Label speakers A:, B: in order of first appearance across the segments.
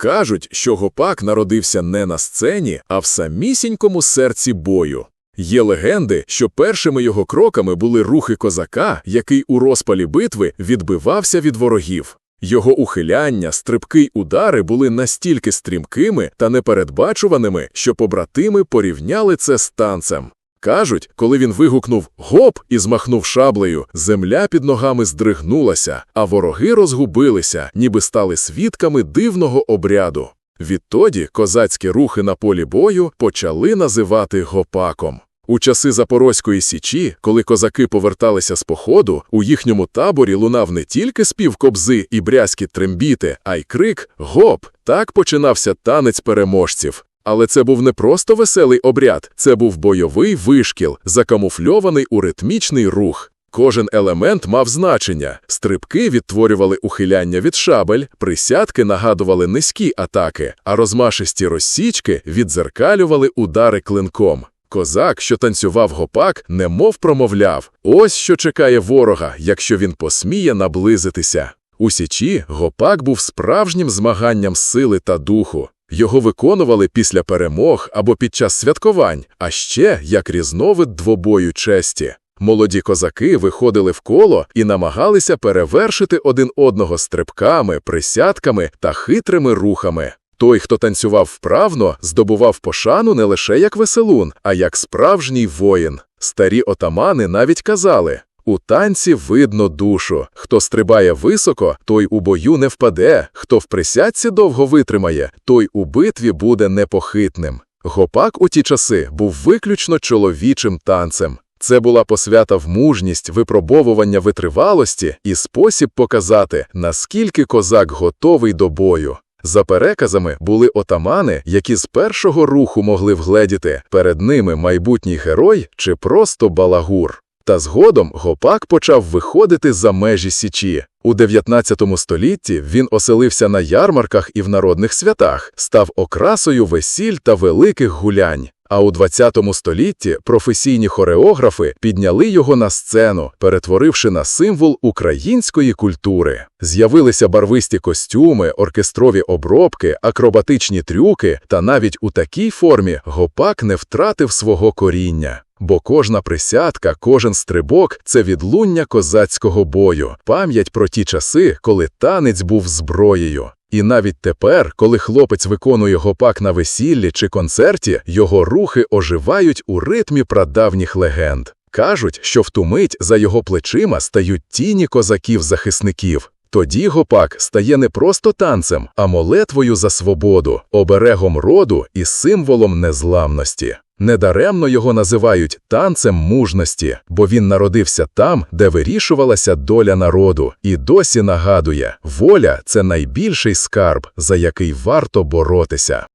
A: Кажуть, що гопак народився не на сцені, а в самісінькому серці бою. Є легенди, що першими його кроками були рухи козака, який у розпалі битви відбивався від ворогів. Його ухиляння, стрибки й удари були настільки стрімкими та непередбачуваними, що побратими порівняли це з танцем. Кажуть, коли він вигукнув «Гоп!» і змахнув шаблею, земля під ногами здригнулася, а вороги розгубилися, ніби стали свідками дивного обряду. Відтоді козацькі рухи на полі бою почали називати гопаком. У часи Запорозької січі, коли козаки поверталися з походу, у їхньому таборі лунав не тільки спів кобзи і брязкі трембіти, а й крик «Гоп!». Так починався танець переможців. Але це був не просто веселий обряд, це був бойовий вишкіл, закамуфльований у ритмічний рух. Кожен елемент мав значення. Стрибки відтворювали ухиляння від шабель, присядки нагадували низькі атаки, а розмашисті розсічки відзеркалювали удари клинком. Козак, що танцював гопак, немов промовляв ось що чекає ворога, якщо він посміє наблизитися. У січі гопак був справжнім змаганням сили та духу. Його виконували після перемог або під час святкувань, а ще як різновид двобою честі. Молоді козаки виходили в коло і намагалися перевершити один одного стрибками, присядками та хитрими рухами. Той, хто танцював вправно, здобував пошану не лише як веселун, а як справжній воїн. Старі отамани навіть казали у танці видно душу. Хто стрибає високо, той у бою не впаде, хто в присядці довго витримає, той у битві буде непохитним. Гопак у ті часи був виключно чоловічим танцем. Це була посвята в мужність, випробовування витривалості і спосіб показати, наскільки козак готовий до бою. За переказами були отамани, які з першого руху могли вгледіти перед ними майбутній герой чи просто балагур. Та згодом гопак почав виходити за межі січі. У 19 столітті він оселився на ярмарках і в народних святах, став окрасою весіль та великих гулянь. А у 20 столітті професійні хореографи підняли його на сцену, перетворивши на символ української культури. З'явилися барвисті костюми, оркестрові обробки, акробатичні трюки, та навіть у такій формі гопак не втратив свого коріння. Бо кожна присядка, кожен стрибок це відлуння козацького бою, пам'ять про ті часи, коли танець був зброєю. І навіть тепер, коли хлопець виконує гопак на весіллі чи концерті, його рухи оживають у ритмі прадавніх легенд. Кажуть, що в ту мить за його плечима стають тіні козаків-захисників. Тоді гопак стає не просто танцем, а молитвою за свободу, оберегом роду і символом незламності. Недаремно його називають танцем мужності, бо він народився там, де вирішувалася доля народу, і досі нагадує, воля це найбільший скарб, за який варто боротися.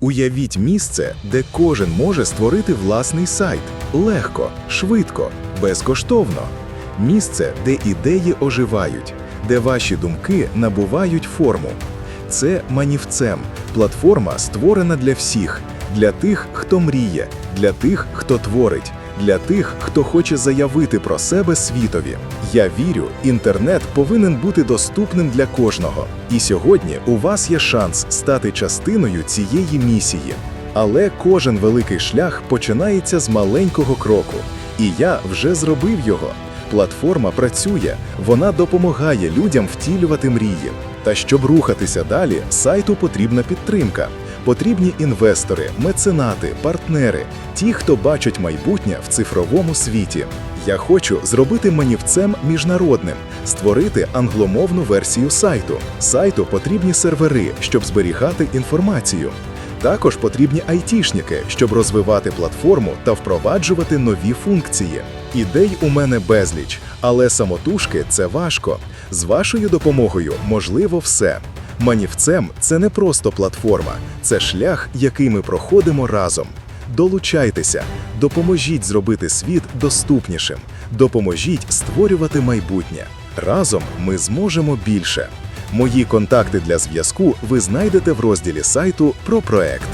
B: Уявіть місце, де кожен може створити власний сайт легко, швидко, безкоштовно. Місце, де ідеї оживають, де ваші думки набувають форму. Це манівцем, платформа створена для всіх, для тих, хто мріє, для тих, хто творить, для тих, хто хоче заявити про себе світові. Я вірю, інтернет повинен бути доступним для кожного. І сьогодні у вас є шанс стати частиною цієї місії. Але кожен великий шлях починається з маленького кроку, і я вже зробив його. Платформа працює, вона допомагає людям втілювати мрії. Та щоб рухатися далі, сайту потрібна підтримка. Потрібні інвестори, меценати, партнери, ті, хто бачать майбутнє в цифровому світі. Я хочу зробити манівцем міжнародним, створити англомовну версію сайту. Сайту потрібні сервери, щоб зберігати інформацію. Також потрібні айтішники, щоб розвивати платформу та впроваджувати нові функції. Ідей у мене безліч, але самотужки це важко. З вашою допомогою можливо все. Манівцем це не просто платформа, це шлях, який ми проходимо разом. Долучайтеся, допоможіть зробити світ доступнішим, допоможіть створювати майбутнє. Разом ми зможемо більше. Мої контакти для зв'язку ви знайдете в розділі сайту про проект.